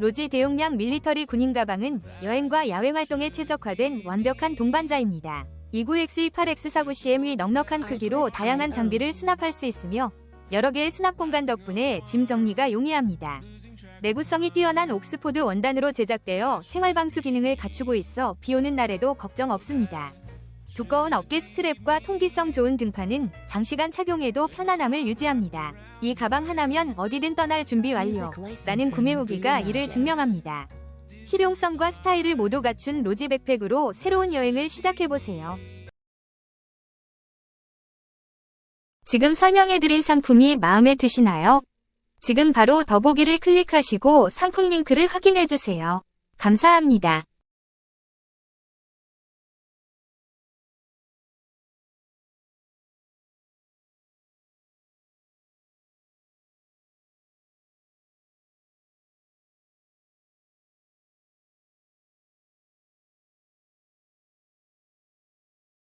로지 대용량 밀리터리 군인 가방은 여행과 야외 활동에 최적화된 완벽한 동반자입니다. 29X28X49CM이 넉넉한 크기로 다양한 장비를 수납할 수 있으며 여러 개의 수납 공간 덕분에 짐 정리가 용이합니다. 내구성이 뛰어난 옥스포드 원단으로 제작되어 생활방수 기능을 갖추고 있어 비 오는 날에도 걱정 없습니다. 두꺼운 어깨 스트랩과 통기성 좋은 등판은 장시간 착용해도 편안함을 유지합니다. 이 가방 하나면 어디든 떠날 준비 완료. 나는 구매 후기가 이를 증명합니다. 실용성과 스타일을 모두 갖춘 로지 백팩으로 새로운 여행을 시작해보세요. 지금 설명해드린 상품이 마음에 드시나요? 지금 바로 더보기를 클릭하시고 상품 링크를 확인해주세요. 감사합니다.